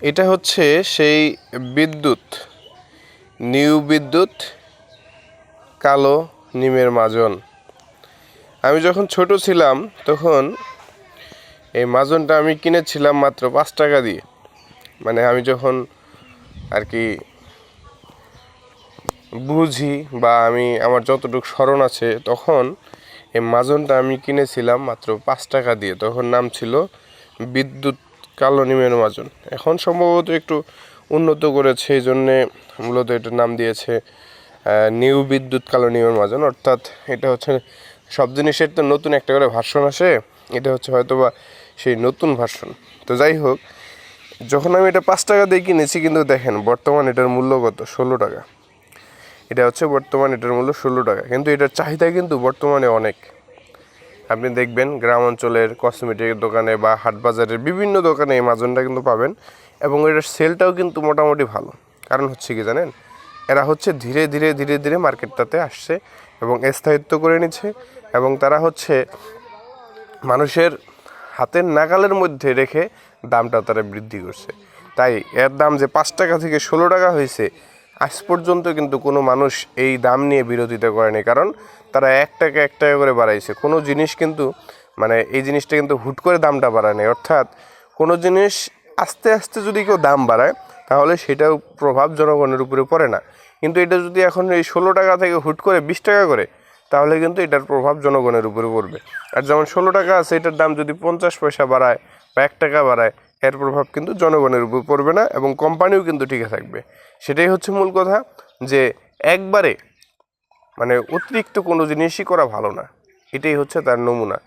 এটা হচ্ছে সেই বিদ্যুৎ, নিউ বিদ্যুৎ, কালো নিমের মাজন। আমি যখন ছোট ছিলাম, তখন এই মাজনটা আমি কিনেছিলাম মাত্র পাঁচ টাকা দিয়ে। মানে আমি যখন আর কি বুঝি বা আমি আমার যতটুকু স্মরণ আছে, তখন এই মাজনটা আমি কিনেছিলাম মাত্র পাঁচ টাকা দিয়ে। তখন নাম ছিল বিদ্যুৎ কালো নিমের মাজন এখন সম্ভবত একটু উন্নত করেছে, এই জন্যে মূলত এটার নাম দিয়েছে নিউ বিদ্যুৎ কালো নিমের মাজন অর্থাৎ এটা হচ্ছে সব জিনিসের তো নতুন একটা করে ভার্সন আসে, এটা হচ্ছে হয়তো বা সেই নতুন ভার্সন। তো যাই হোক, যখন আমি এটা পাঁচ টাকা দিয়ে কিনেছি, কিন্তু দেখেন বর্তমান এটার মূল্য কত? ষোলো টাকা। এটা হচ্ছে বর্তমান এটার মূল্য ষোলো টাকা। কিন্তু এটার চাহিদা কিন্তু বর্তমানে অনেক। আপনি দেখবেন গ্রাম অঞ্চলের কসমেটিক দোকানে বা হাট বাজারের বিভিন্ন দোকানে এই মাজনটা কিন্তু পাবেন এবং এটার সেলটাও কিন্তু মোটামুটি ভালো। কারণ হচ্ছে কি জানেন? এরা হচ্ছে ধীরে ধীরে ধীরে ধীরে মার্কেটটাতে আসছে এবং স্থায়িত্ব করে নিচ্ছে এবং তারা হচ্ছে মানুষের হাতের নাগালের মধ্যে রেখে দামটা তারা বৃদ্ধি করছে। তাই এর দাম যে পাঁচ টাকা থেকে ষোলো টাকা হয়েছে আজ পর্যন্ত কিন্তু কোনো মানুষ এই দাম নিয়ে বিরোধিতা করেনি, কারণ তারা এক টাকা এক টাকা করে বাড়াইছে। কোনো জিনিস কিন্তু মানে এই জিনিসটা কিন্তু হুট করে দামটা বাড়ায়নি। অর্থাৎ কোনো জিনিস আস্তে আস্তে যদি কেউ দাম বাড়ায়, তাহলে সেটাও প্রভাব জনগণের উপরে পড়ে না। কিন্তু এটা যদি এখন এই ষোলো টাকা থেকে হুট করে বিশ টাকা করে, তাহলে কিন্তু এটার প্রভাব জনগণের উপরে পড়বে। আর যেমন ষোলো টাকা আছে, এটার দাম যদি পঞ্চাশ পয়সা বাড়ায় বা এক টাকা বাড়ায় এর প্রভাব কিন্তু জনগণের উপর পড়বে না এবং কোম্পানিও কিন্তু টিকে থাকবে। সেটাই হচ্ছে মূল কথা যে একবারে মানে অতিরিক্ত কোনো জিনিসই করা ভালো না। এটাই হচ্ছে তার নমুনা।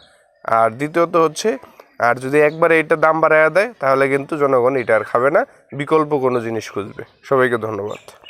আর দ্বিতীয়ত হচ্ছে, আর যদি একবারে এটা দাম বাড়ায় দেয়, তাহলে কিন্তু জনগণ এটা আর খাবে না, বিকল্প কোনো জিনিস খুঁজবে। সবাইকে ধন্যবাদ।